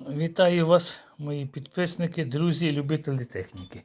Вітаю вас, мої підписники, друзі, любителі техніки.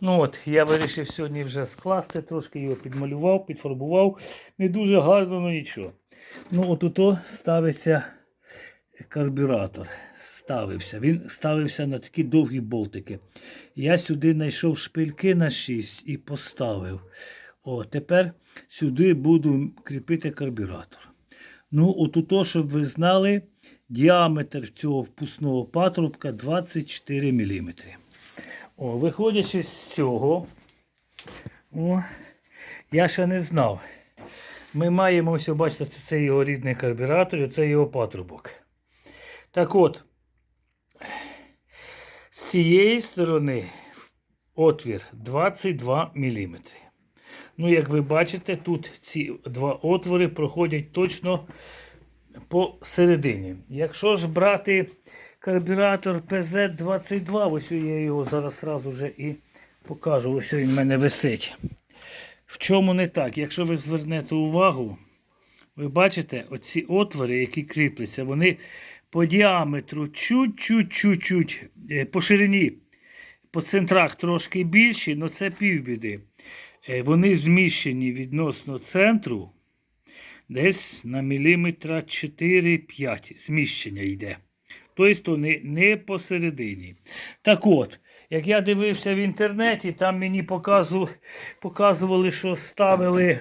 Ну от, я вирішив сьогодні вже скласти, трошки його підмалював, підфарбував. Не дуже гарно, ну нічого. Ну, от ото ставиться карбюратор. Ставився. Він ставився на такі довгі болтики. Я сюди знайшов шпильки на 6 і поставив. О, тепер сюди буду кріпити карбюратор. Ну, от у то, щоб ви знали, діаметр цього впускного патрубка 24 мм. О, виходячи з цього, о, я ще не знав. Ми маємо ось, бачите, це, його рідний карбюратор, і це його патрубок. Так от, з цієї сторони отвір 22 мм. Ну, як ви бачите, тут ці два отвори проходять точно посередині. Якщо ж брати карбюратор PZ22, ось я його зараз сразу же і покажу, ось він в мене висить. В чому не так? Якщо ви звернете увагу, ви бачите, оці отвори, які кріпляться, вони по діаметру чуть-чуть-чуть-чуть, е, по ширині, по центрах трошки більші, але це півбіди. Е, Вони зміщені відносно центру десь на міліметра 4-5 зміщення йде. Тобто вони не посередині. Так от, як я дивився в інтернеті, там мені показу- показували, що ставили,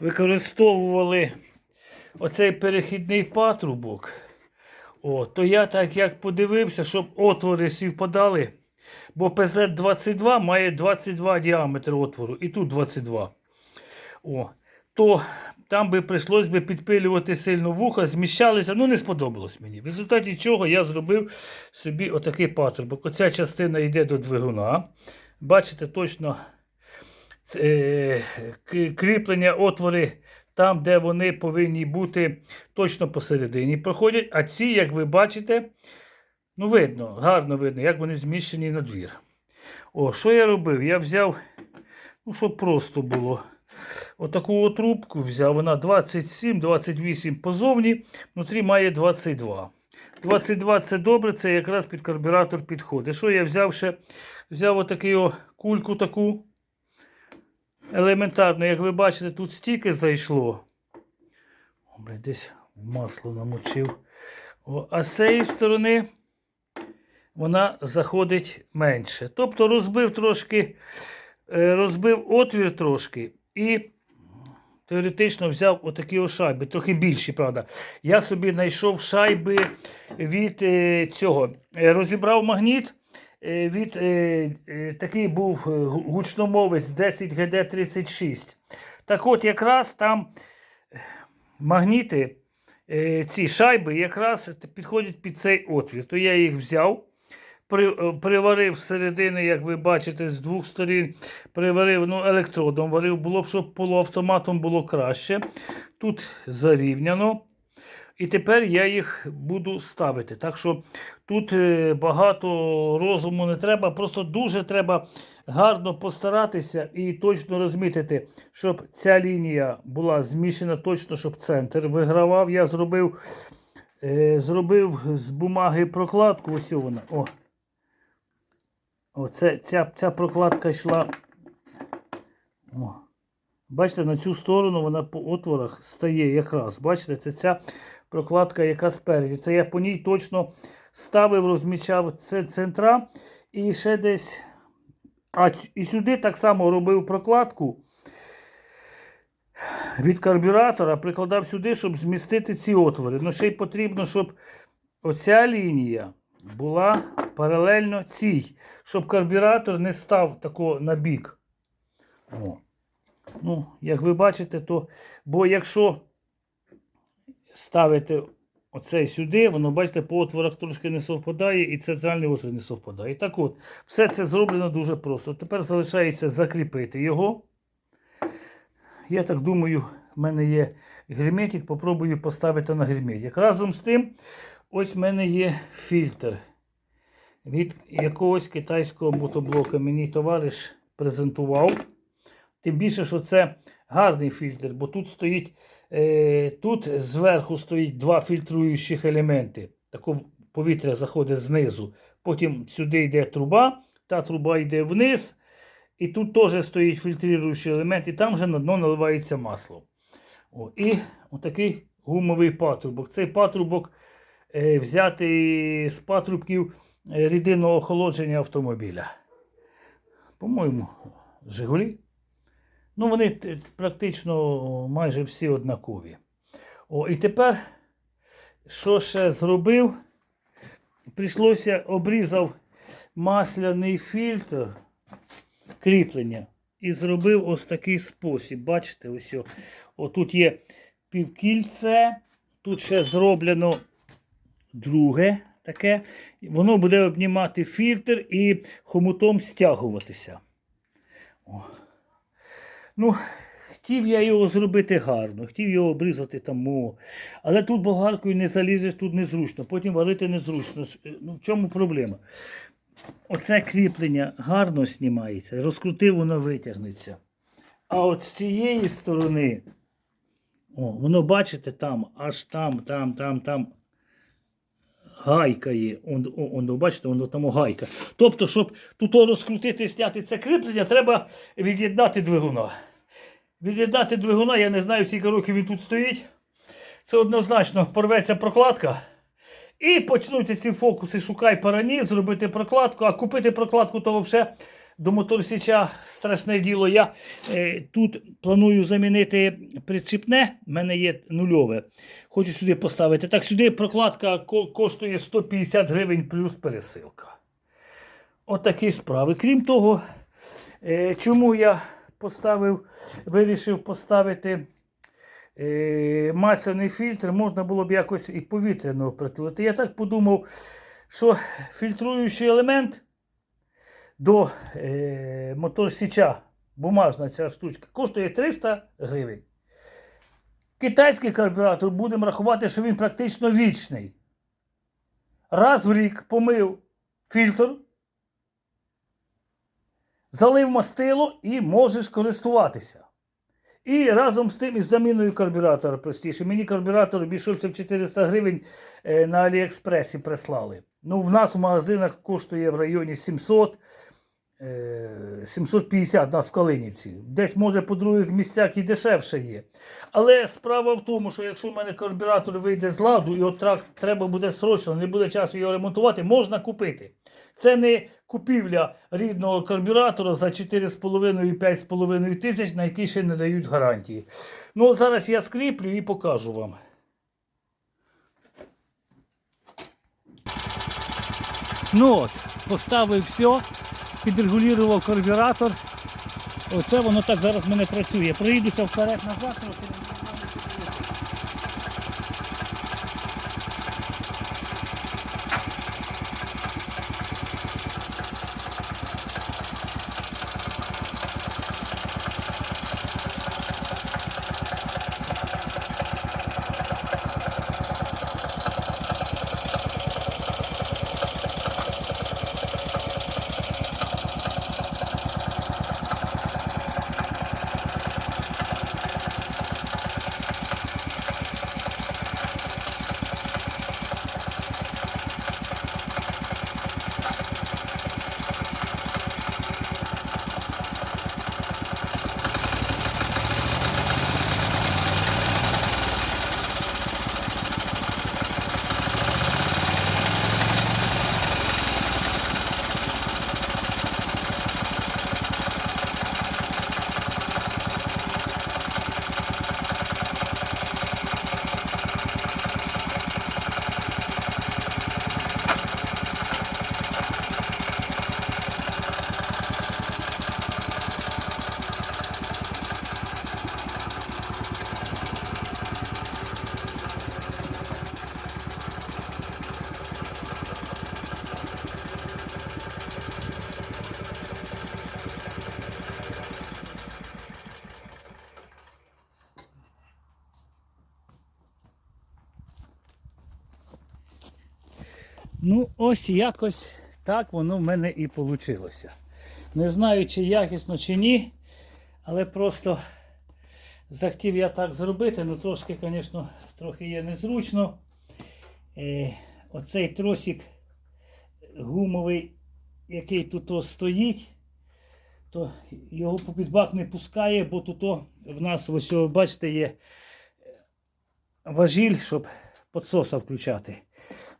використовували оцей перехідний патрубок. О, то я так як подивився, щоб отвори співпадали. Бо ПЗ-22 має 22 діаметр отвору, і тут 22. О, то там би прийшлось би підпилювати сильно вуха, зміщалися, ну не сподобалось мені. В результаті чого я зробив собі отакий патрубок. Оця частина йде до двигуна. Бачите, точно е, кріплення отвори там, де вони повинні бути точно посередині проходять. А ці, як ви бачите, ну видно, гарно видно, як вони зміщені на двір. О, що я робив? Я взяв, ну, щоб просто було. Отаку от трубку взяв, вона 27-28 позовні, внутрі має 22. 22 це добре, це якраз під карбюратор підходить. Що я взяв ще? Взяв отаку о кульку таку. Елементарно, як ви бачите, тут стільки зайшло. О, блядь, десь в масло намочив. О, а з цієї сторони вона заходить менше. Тобто розбив трошки, е, розбив отвір трошки і теоретично взяв отакі шайби, трохи більші, правда. Я собі знайшов шайби від е, цього. Е, Розібрав магніт. е, Від е, е, такий був е, гучномовець 10 GD36. Так от, якраз там магніти, е, ці шайби якраз підходять під цей отвір. То я їх взяв, е, приварив зсередини, як ви бачите, з двох сторін. Приварив ну, електродом, варив, було б, щоб полуавтоматом було краще. Тут зарівняно. І тепер я їх буду ставити. Так що тут е, багато розуму не треба, просто дуже треба гарно постаратися і точно розмітити, щоб ця лінія була зміщена точно, щоб центр вигравав. Я зробив, е, зробив з бумаги прокладку. Ось вона. О. Оце, ця, ця прокладка йшла. О. Бачите, на цю сторону вона по отворах стає якраз. Бачите, це ця прокладка, яка спереді. Це я по ній точно ставив, розмічав це центра. І ще десь. А і сюди так само робив прокладку від карбюратора, прикладав сюди, щоб змістити ці отвори. Ну ще й потрібно, щоб оця лінія була паралельно цій, щоб карбюратор не став тако на бік. О. Ну, як ви бачите, то. Бо якщо ставити оцей сюди, воно, бачите, по отворах трошки не совпадає і центральний отвір не совпадає. Так от, все це зроблено дуже просто. Тепер залишається закріпити його. Я так думаю, в мене є герметик, попробую поставити на герметик. Разом з тим, ось в мене є фільтр від якогось китайського мотоблока. Мені товариш презентував. Тим більше, що це гарний фільтр, бо тут стоїть, е, тут зверху стоїть два фільтруючих елементи. Тако повітря заходить знизу. Потім сюди йде труба, та труба йде вниз. І тут теж стоїть фільтруючий елемент, і там вже на дно наливається масло. О, і отакий гумовий патрубок. Цей патрубок е, взятий з патрубків е, рідинного охолодження автомобіля. По-моєму, Жигулі. Ну, вони практично майже всі однакові. О, і тепер, що ще зробив? Прийшлося обрізав масляний фільтр кріплення і зробив ось такий спосіб. Бачите, ось. Отут є півкільце, тут ще зроблено друге таке. Воно буде обнімати фільтр і хомутом стягуватися. О. Ну, хотів я його зробити гарно, хотів його обрізати там. О. Але тут болгаркою не залізеш, тут незручно, потім варити незручно. Ну, в чому проблема? Оце кріплення гарно знімається, розкрутив, воно витягнеться. А от з цієї сторони, о, воно бачите там, аж там, там, там, там гайка є. Он, он, бачите, воно там гайка. Тобто, щоб тут розкрутити і зняти це кріплення, треба від'єднати двигуна. Від'єднати двигуна, я не знаю, скільки років він тут стоїть. Це однозначно порветься прокладка. І почнуться ці фокуси, шукай парані, зробити прокладку, а купити прокладку то взагалі до моторсіча страшне діло. Я е, тут планую замінити причіпне, в мене є нульове. Хочу сюди поставити. Так, сюди прокладка ко- коштує 150 гривень плюс пересилка. Отакі справи. Крім того, е, чому я поставив, вирішив поставити е, масляний фільтр, можна було б якось і повітряного притулити. Я так подумав, що фільтруючий елемент до е, моторсіча, бумажна ця штучка, коштує 300 гривень. Китайський карбюратор будемо рахувати, що він практично вічний. Раз в рік помив фільтр, залив мастило і можеш користуватися. І разом з тим із заміною карбюратора простіше. Мені карбюратор обійшовся в 400 гривень е, на Аліекспресі прислали. Ну, в нас в магазинах коштує в районі 700. Е, 750 нас в Калинівці. Десь, може, по других місцях і дешевше є. Але справа в тому, що якщо в мене карбюратор вийде з ладу, і от трак треба буде срочно, не буде часу його ремонтувати, можна купити. Це не купівля рідного карбюратора за 4,5-5,5 тисяч, на який ще не дають гарантії. Ну, зараз я скріплю і покажу вам. Ну от, поставив все, підрегулював карбюратор. Оце воно так зараз мене працює. Проїдуся вперед-назад. трохи. Ну, ось якось так воно в мене і вийшло. Не знаю, чи якісно, чи ні, але просто захотів я так зробити, ну трошки, звісно, трохи є незручно. Е, оцей тросик гумовий, який тут стоїть, то його попід бак не пускає, бо тут в нас ось, бачите, є важіль, щоб підсоса включати.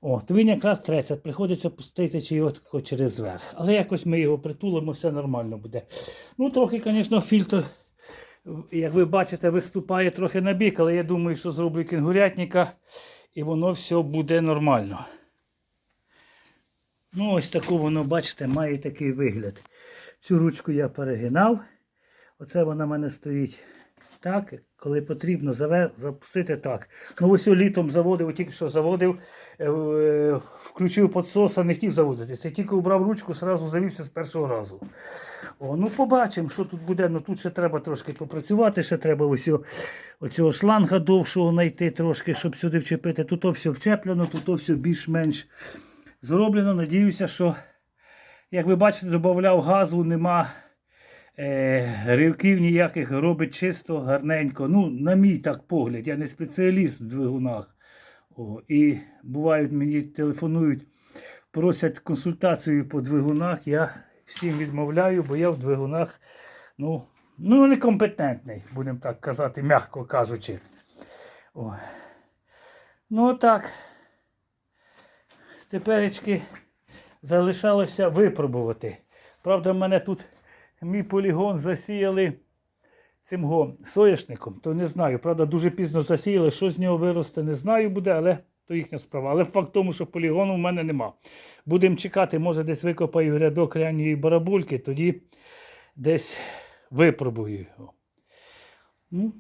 О, він якраз треться, приходиться пустити чи його через верх. Але якось ми його притулимо, все нормально буде. Ну, трохи, звісно, фільтр, як ви бачите, виступає трохи на бік, але я думаю, що зроблю кінгурятника і воно все буде нормально. Ну, ось таку воно, бачите, має такий вигляд. Цю ручку я перегинав. Оце вона в мене стоїть так, коли потрібно запустити так. Ну ось літом заводив, тільки що заводив, е, е, включив підсоса, не хотів заводитися. Тільки убрав ручку, одразу завівся з першого разу. О, ну побачимо, що тут буде. Ну тут ще треба трошки попрацювати, ще треба ось оцього шланга довшого знайти трошки, щоб сюди вчепити. Тут все вчеплено, тут все більш-менш зроблено. Надіюся, що, як ви бачите, додавав газу, нема е, ривків ніяких, робить чисто, гарненько. Ну, на мій так погляд, я не спеціаліст в двигунах. О, і бувають, мені телефонують, просять консультацію по двигунах. Я всім відмовляю, бо я в двигунах ну, ну некомпетентний, будемо так казати, м'яко кажучи. О. Ну так. Теперечки залишалося випробувати. Правда, в мене тут мій полігон засіяли цим го, соняшником, то не знаю. Правда, дуже пізно засіяли, що з нього виросте, не знаю буде, але то їхня справа. Але факт в тому, що полігону в мене нема. Будемо чекати, може десь викопаю рядок ранньої барабульки, тоді десь випробую його. Ну,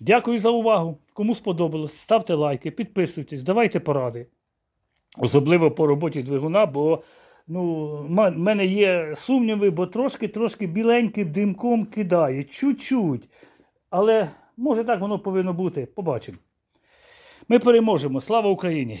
дякую за увагу. Кому сподобалось, ставте лайки, підписуйтесь, давайте поради. Особливо по роботі двигуна, бо ну, в мене є сумніви, бо трошки-трошки біленьким димком кидає. Чуть-чуть. Але може так воно повинно бути. Побачимо. Ми переможемо. Слава Україні!